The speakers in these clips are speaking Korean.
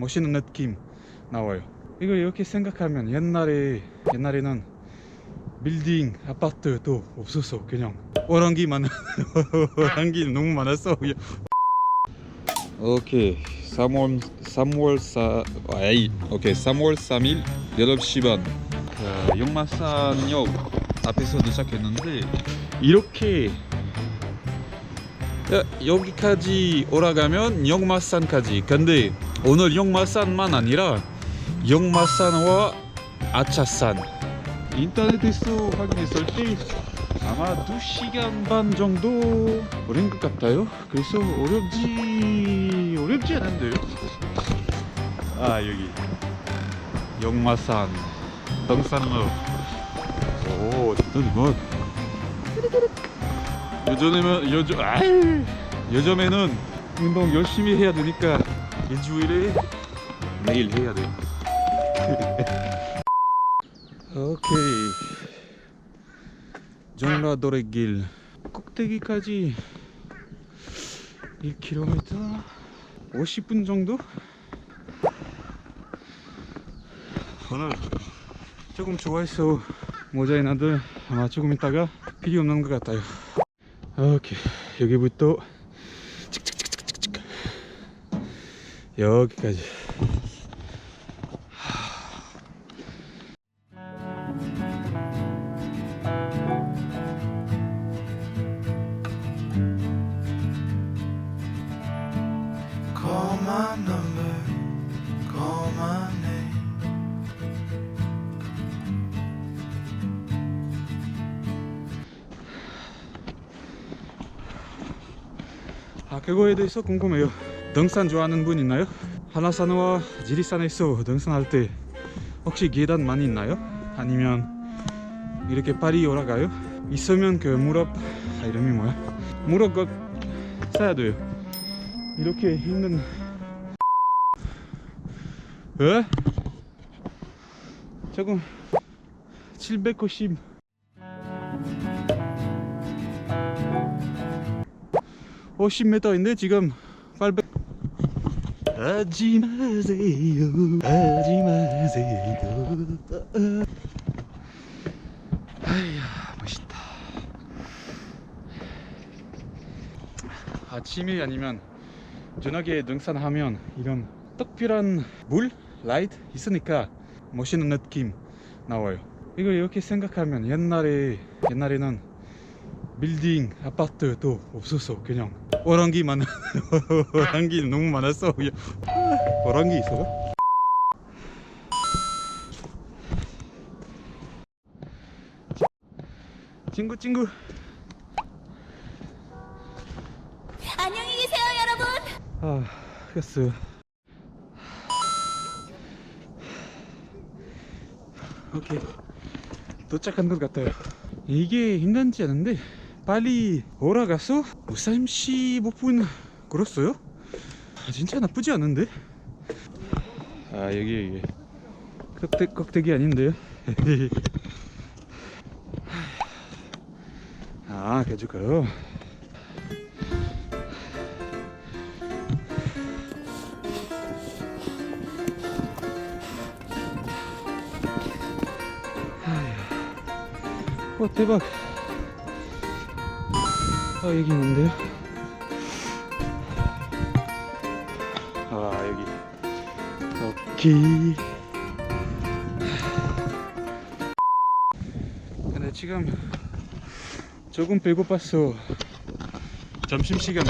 멋있는 느낌 나와요. 이걸 이렇게 생각하면 옛날에 옛날에는 빌딩 아파트도 없었어 그냥 오랑기만 오랑기 너무 많았어. 오케이 3월 3월 4 아이 오케이 3월 3일 8시 반 그, 용마산역 앞에서 도착했는데 이렇게 야, 여기까지 올라가면 용마산까지. 근데 오늘 용마산만 아니라 용마산과 아차산. 인터넷에서 확인했을 때 아마 2시간 반 정도 걸린 것 같아요. 그래서 어렵지 어렵지 않은데요. 아 여기. 용마산 등산로. 오 저기 뭐 요즘에는 요즘 아유, 요즘에는 운동 열심히 해야 되니까 일주일에 매일 해야 돼. 오케이. 정라도레 길 꼭대기까지 1km 50분 정도? 오늘 조금 좋아해서 모자인 아들 아마 조금 있다가 필요 없는 것 같아요. 오케이. 여기부터 여기까지 아 그거에 대해서 궁금해요 등산 좋아하는 분 있나요? 하나산과 지리산에서 등산할 때 혹시 계단 많이 있나요? 아니면 이렇게 발이 올라가요? 있으면 그 무릎 아, 이름이 뭐야? 무릎 꼭 사야 돼요 이렇게 있는 에? 조금 790 50m인데 지금 800 하지 마세요 하지 마세요. 아이야 멋있다. 아침이 아니면 저녁에 등산하면 이런 특별한 물 라이트 있으니까 멋있는 느낌 나와요. 이걸 이렇게 생각하면 옛날에 옛날에는 빌딩 아파트도 없었어 그냥 오랑기만 오랑기 너무 많았어. 오랑기 있어? 친구 친구 안녕히 계세요, 여러분. 아 됐어요 오케이 도착한 것 같아요 이게 힘든지 않은데 빨리 올라가서 35분 걸었어요? 아, 진짜 나쁘지 않은데? 아 여기 여기. 꼭대, 꼭대기 아닌데요? 아 계속가요. 와 대박 아 여기 있는데요? 아 여기. 오케이. 근데 지금 조금 배고팠어 점심시간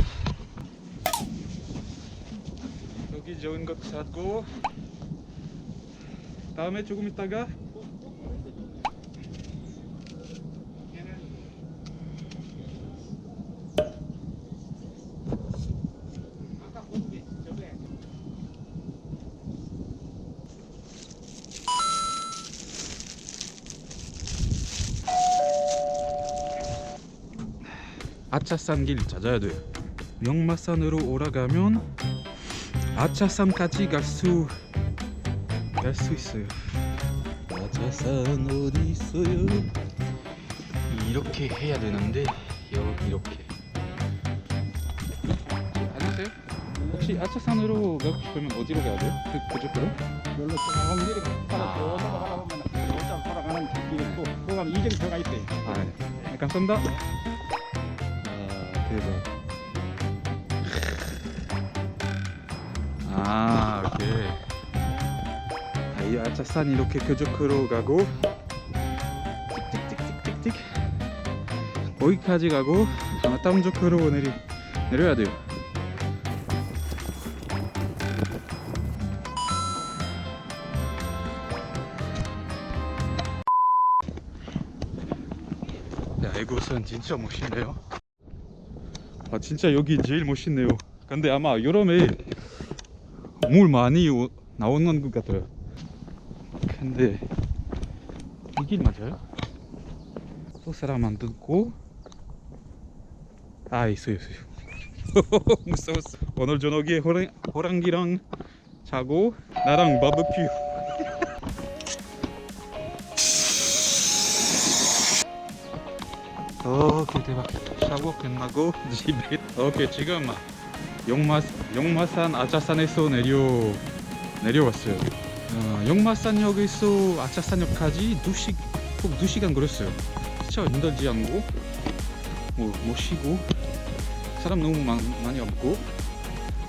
여기 좋은 것 사고 다음에 조금 있다가 아차산 길 찾아야 돼요. 명마산으로 올라가면 아차산까지 갈 수 갈 수 있어요. 아차산 어디 있어요? 이렇게 해야 되는데 여기 이렇게. 안녕하세요. 혹시 아차산으로 가고 싶으면 어디로 가야 돼요? 그, 그쪽으로? 별로 조금 따라 쭉 올라가다 보면 요점 돌아가는 길이 있고 그거 가면 이정표가 있대요. 아, 네. 감사합니다. 아, 대박. 아, 오케이. 아, 이 아차산 이렇게 그쪽으로 가고 찍찍찍찍찍찍 거기까지 가고 아마 쪽으로 내리 내려야 돼요. 야 이곳은 진짜 멋있네요 아 진짜 여기 제일 멋있네요. 근데 아마 여름에 물 많이 오- 나오는 것 같아요. 근데 이 길 맞아요? 또 사람 안 듣고. 아 있어요 있어요. 무서웠어. 오늘 저녁에 호랑, 호랑이랑 자고 나랑 바베큐 오케이 대박 샤워 끝나고 집에 오케이 지금 용마 용마산 아차산에서 내려 내려왔어요. 어, 용마산역에서 아차산역까지 두시 꼭두 시간 걸렸어요. 진짜 힘들지 않고 뭐, 뭐 쉬고 사람 너무 많, 많이 없고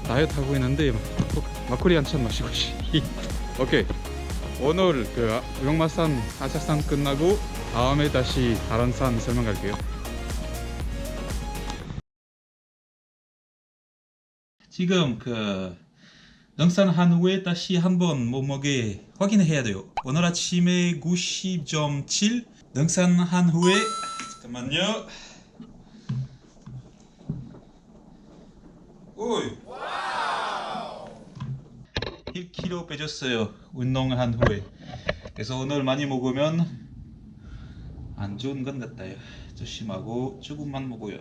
다이어트 하고 있는데 꼭 막걸리 한 잔 마시고 싶 오케이 오늘 그 아- 용마산 아차산 끝나고 다음에 다시 다른 산 설명할게요. 지금 그 등산한 후에 다시 한번 몸무게 확인해야 돼요. 오늘 아침에 90.7 등산한 후에 잠깐만요. 오이 1kg 빼줬어요. 운동한 후에. 그래서 오늘 많이 먹으면 안 좋은 건 같아요. 조심하고 조금만 먹어요.